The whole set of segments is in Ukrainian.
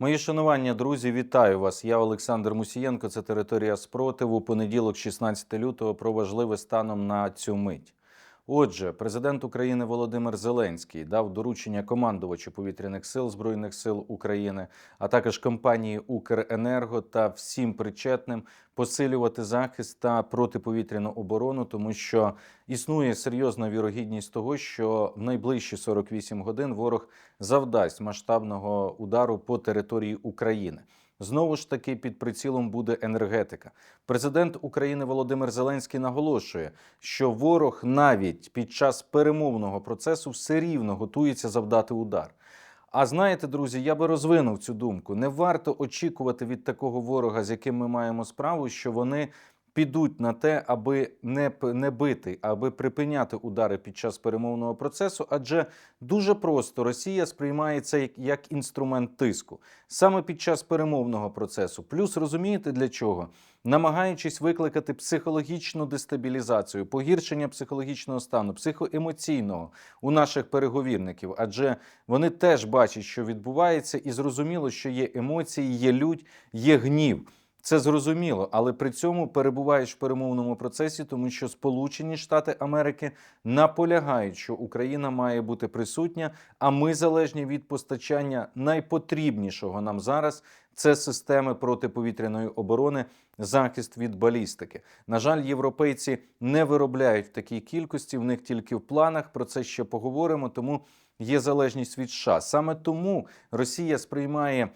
Мої шанування, друзі, вітаю вас. Я Олександр Мусієнко. Це територія спротиву. Понеділок, 16 лютого, про важливе станом на цю мить. Отже, президент України Володимир Зеленський дав доручення командувачу повітряних сил Збройних сил України, а також компанії Укренерго та всім причетним посилювати захист та протиповітряну оборону, тому що існує серйозна вірогідність того, що в найближчі 48 годин ворог завдасть масштабного удару по території України. Знову ж таки, під прицілом буде енергетика. Президент України Володимир Зеленський наголошує, що ворог навіть під час перемовного процесу все рівно готується завдати удар. А знаєте, друзі, я би розвинув цю думку. Не варто очікувати від такого ворога, з яким ми маємо справу, що вони підуть на те, аби не, не бити, аби припиняти удари під час перемовного процесу. Адже дуже просто Росія сприймає це як, як інструмент тиску саме під час перемовного процесу. Плюс розумієте для чого? Намагаючись викликати психологічну дестабілізацію, погіршення психологічного стану, психоемоційного у наших переговірників, адже вони теж бачать, що відбувається, і зрозуміло, що є емоції, є лють, є гнів. Це зрозуміло, але при цьому перебуваєш в перемовному процесі, тому що Сполучені Штати Америки наполягають, що Україна має бути присутня, а ми залежні від постачання найпотрібнішого нам зараз це системи протиповітряної оборони, захист від балістики. На жаль, європейці не виробляють в такій кількості, в них тільки в планах. Про це ще поговоримо. Тому є залежність від США. Саме тому Росія сприймає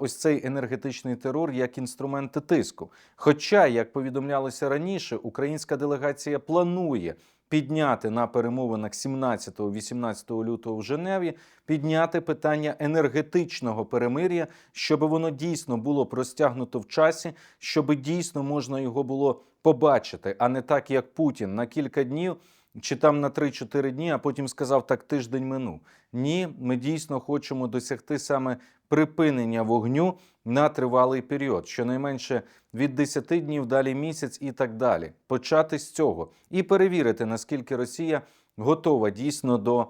ось цей енергетичний терор як інструмент тиску. Хоча, як повідомлялося раніше, українська делегація планує. Підняти на перемовинах 17-18 лютого в Женеві, підняти питання енергетичного перемир'я, щоб воно дійсно було простягнуто в часі, щоб дійсно можна його було побачити, а не так, як Путін на кілька днів чи там на 3-4 дні, а потім сказав, так тиждень минув. Ні, ми дійсно хочемо досягти саме припинення вогню на тривалий період, щонайменше від 10 днів, далі місяць і так далі. Почати з цього і перевірити, наскільки Росія готова дійсно до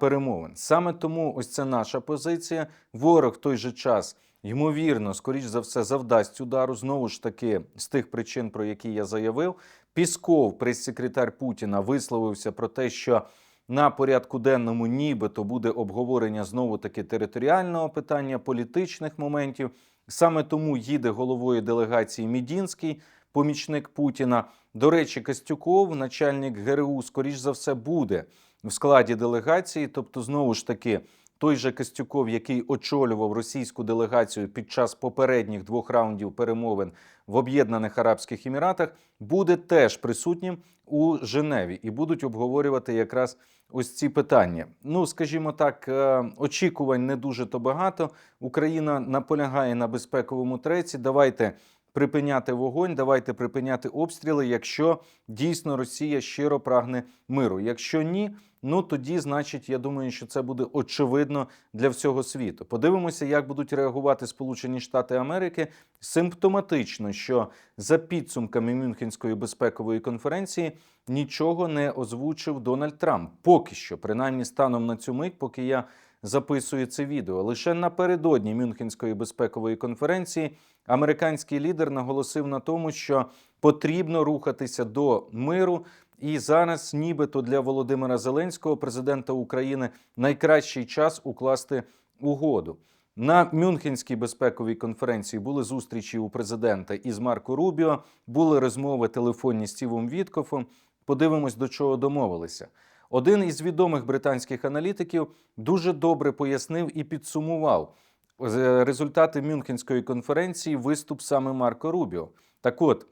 перемовин. Саме тому ось це наша позиція. Ворог в той же час. Ймовірно, скоріш за все, завдасть удару знову ж таки з тих причин, про які я заявив. Пісков, прес-секретар Путіна, висловився про те, що на порядку денному нібито буде обговорення знову таки територіального питання, політичних моментів. Саме тому їде головою делегації Мідінський, помічник Путіна. До речі, Костюков, начальник ГРУ, скоріш за все, буде в складі делегації. Тобто, знову ж таки, той же Костюков, який очолював російську делегацію під час попередніх двох раундів перемовин в Об'єднаних Арабських Еміратах, буде теж присутнім у Женеві і будуть обговорювати якраз ось ці питання. Ну, скажімо так, е, очікувань не дуже то багато. Україна наполягає на безпековому треці. Давайте припиняти вогонь, давайте припиняти обстріли, якщо дійсно Росія щиро прагне миру. Якщо ні, ну тоді, значить, я думаю, що це буде очевидно для всього світу. Подивимося, як будуть реагувати Сполучені Штати Америки. Симптоматично, що за підсумками Мюнхенської безпекової конференції нічого не озвучив Дональд Трамп. Поки що, принаймні станом на цю мить, поки я записую це відео. Лише напередодні Мюнхенської безпекової конференції американський лідер наголосив на тому, що потрібно рухатися до миру. І зараз, нібито для Володимира Зеленського, президента України, найкращий час укласти угоду. На Мюнхенській безпековій конференції були зустрічі у президента із Марко Рубіо, були розмови телефонні з Стівом Віткофом. Подивимось, до чого домовилися. Один із відомих британських аналітиків дуже добре пояснив і підсумував е, результати Мюнхенської конференції виступ саме Марко Рубіо. Так от,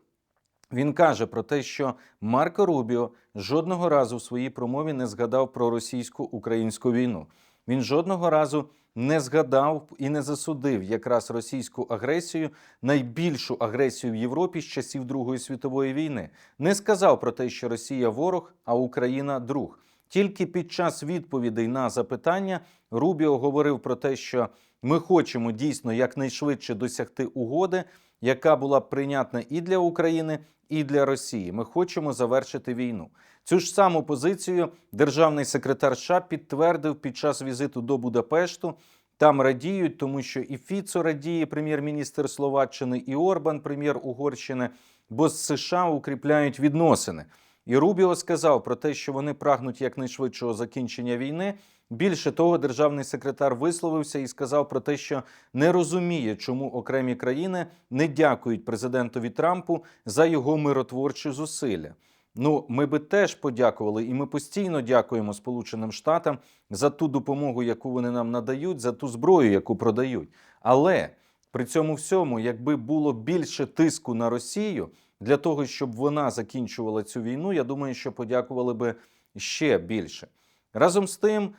він каже про те, що Марко Рубіо жодного разу в своїй промові не згадав про російсько-українську війну. Він жодного разу не згадав і не засудив якраз російську агресію, найбільшу агресію в Європі з часів Другої світової війни. Не сказав про те, що Росія ворог, а Україна друг. Тільки під час відповідей на запитання Рубіо говорив про те, що ми хочемо дійсно якнайшвидше досягти угоди, яка була б прийнятна і для України, і для Росії. Ми хочемо завершити війну. Цю ж саму позицію державний секретар США підтвердив під час візиту до Будапешту там радіють, тому що і Фіцо радіє, прем'єр-міністр Словаччини, і Орбан, прем'єр Угорщини, бо з США укріпляють відносини. І Рубіо сказав про те, що вони прагнуть якнайшвидшого закінчення війни. Більше того, державний секретар висловився і сказав про те, що не розуміє, чому окремі країни не дякують президентові Трампу за його миротворчі зусилля. Ну, ми би теж подякували, і ми постійно дякуємо Сполученим Штатам за ту допомогу, яку вони нам надають, за ту зброю, яку продають. Але при цьому всьому, якби було більше тиску на Росію для того, щоб вона закінчувала цю війну, я думаю, що подякували би ще більше. Разом з тим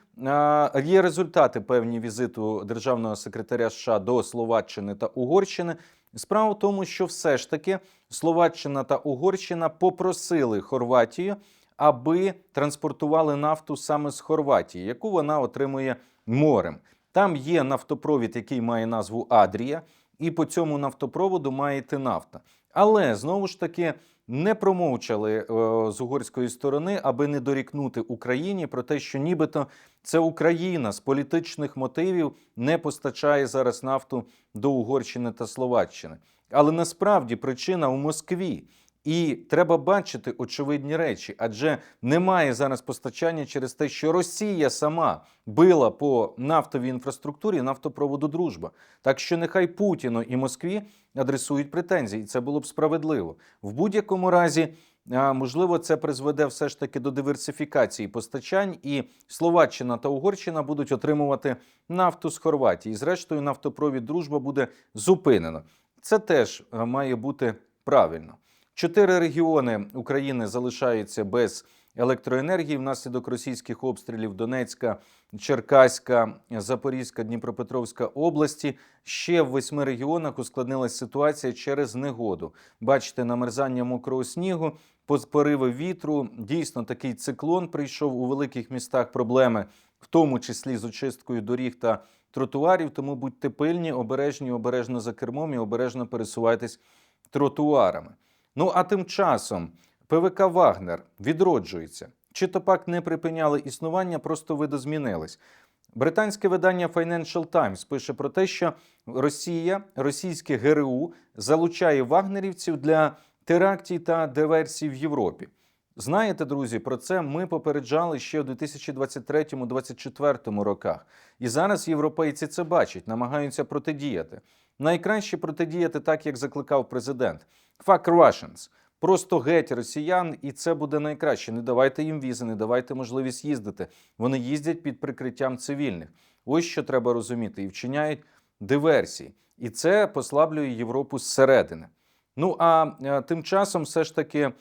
є результати певні візиту державного секретаря США до Словаччини та Угорщини. Справа в тому, що все ж таки Словаччина та Угорщина попросили Хорватію, аби транспортували нафту саме з Хорватії, яку вона отримує морем. Там є нафтопровід, який має назву Адрія, і по цьому нафтопроводу має йти нафта. Але знову ж таки не промовчали е, з угорської сторони, аби не дорікнути Україні про те, що нібито це Україна з політичних мотивів не постачає зараз нафту до Угорщини та Словаччини. Але насправді причина у Москві. І треба бачити очевидні речі, адже немає зараз постачання через те, що Росія сама била по нафтовій інфраструктурі нафтопроводу Дружба. Так що нехай Путіну і Москві адресують претензії, і це було б справедливо. В будь-якому разі, можливо, це призведе все ж таки до диверсифікації постачань, і Словаччина та Угорщина будуть отримувати нафту з Хорватії. Зрештою, нафтопровід Дружба буде зупинено. Це теж має бути правильно. Чотири регіони України залишаються без електроенергії внаслідок російських обстрілів Донецька, Черкаська, Запорізька, Дніпропетровська області. Ще в восьми регіонах ускладнилась ситуація через негоду. Бачите, намерзання мокрого снігу, пориви вітру. Дійсно, такий циклон прийшов у великих містах. Проблеми, в тому числі з очисткою доріг та тротуарів. Тому будьте пильні, обережні, обережно за кермом і обережно пересувайтесь тротуарами. Ну а тим часом ПВК Вагнер відроджується. Чи то пак не припиняли існування, просто видозмінились. Британське видання Financial Times пише про те, що Росія, російське ГРУ залучає вагнерівців для терактів та диверсій в Європі. Знаєте, друзі, про це ми попереджали ще у 2023-2024 роках. І зараз європейці це бачать, намагаються протидіяти. Найкраще протидіяти так, як закликав президент. Fuck Russians. Просто геть росіян, і це буде найкраще. Не давайте їм візи, не давайте можливість їздити. Вони їздять під прикриттям цивільних. Ось що треба розуміти, і вчиняють диверсії. І це послаблює Європу зсередини. Ну а е, тим часом все ж таки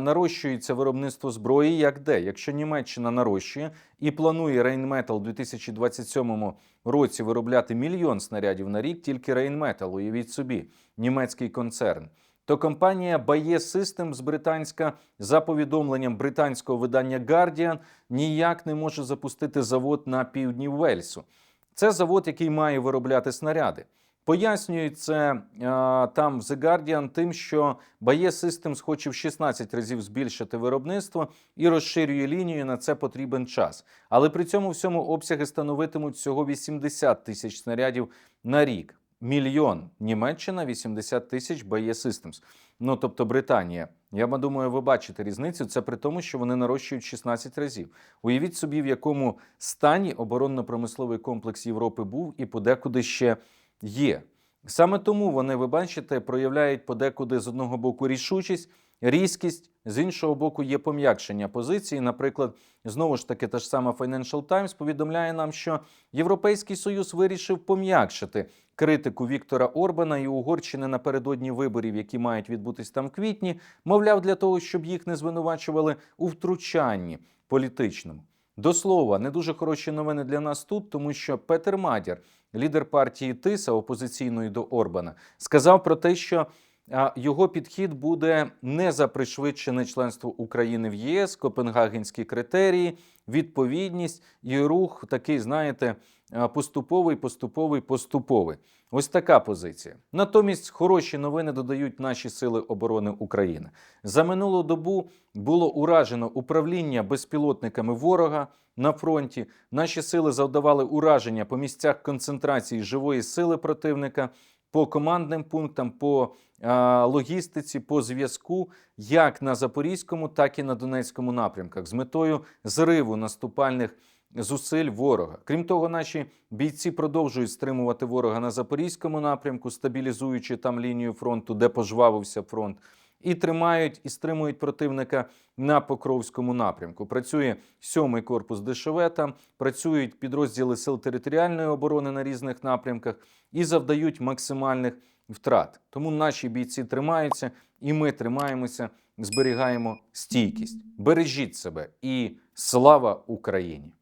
нарощується виробництво зброї як де. Якщо Німеччина нарощує і планує Rheinmetall у 2027 році виробляти мільйон снарядів на рік, тільки Rheinmetall, уявіть собі, німецький концерн. То компанія Baye Systems британська за повідомленням британського видання Guardian ніяк не може запустити завод на півдні Вельсу. Це завод, який має виробляти снаряди. Пояснюють це там в The Guardian тим, що Baye Systems хоче в 16 разів збільшити виробництво і розширює лінію. На це потрібен час. Але при цьому всьому обсяги становитимуть всього 80 тисяч снарядів на рік. Мільйон Німеччина, 80 тисяч Baye Systems. Ну тобто Британія. Я думаю, ви бачите різницю. Це при тому, що вони нарощують 16 разів. Уявіть собі, в якому стані оборонно-промисловий комплекс Європи був і подекуди ще є. Саме тому вони, ви бачите, проявляють подекуди з одного боку рішучість, різкість, з іншого боку, є пом'якшення позиції. Наприклад, знову ж таки, та ж сама Financial Times повідомляє нам, що Європейський Союз вирішив пом'якшити критику Віктора Орбана і Угорщини напередодні виборів, які мають відбутись там в квітні, мовляв, для того, щоб їх не звинувачували у втручанні політичному. До слова, не дуже хороші новини для нас тут, тому що Петер Мадяр, лідер партії Тиса, опозиційної до Орбана, сказав про те, що його підхід буде не за пришвидшене членство України в ЄС, Копенгагенські критерії, відповідність і рух такий, знаєте, поступовий, поступовий, поступовий. Ось така позиція. Натомість хороші новини додають наші сили оборони України. За минулу добу було уражено управління безпілотниками ворога на фронті. Наші сили завдавали ураження по місцях концентрації живої сили противника, по командним пунктам, по е, логістиці, по зв'язку, як на Запорізькому, так і на Донецькому напрямках, з метою зриву наступальних зусиль ворога. Крім того, наші бійці продовжують стримувати ворога на Запорізькому напрямку, стабілізуючи там лінію фронту, де пожвавився фронт, і тримають і стримують противника на Покровському напрямку. Працює сьомий корпус ДШВ там, працюють підрозділи сил територіальної оборони на різних напрямках і завдають максимальних втрат. Тому наші бійці тримаються, і ми тримаємося, зберігаємо стійкість. Бережіть себе і слава Україні!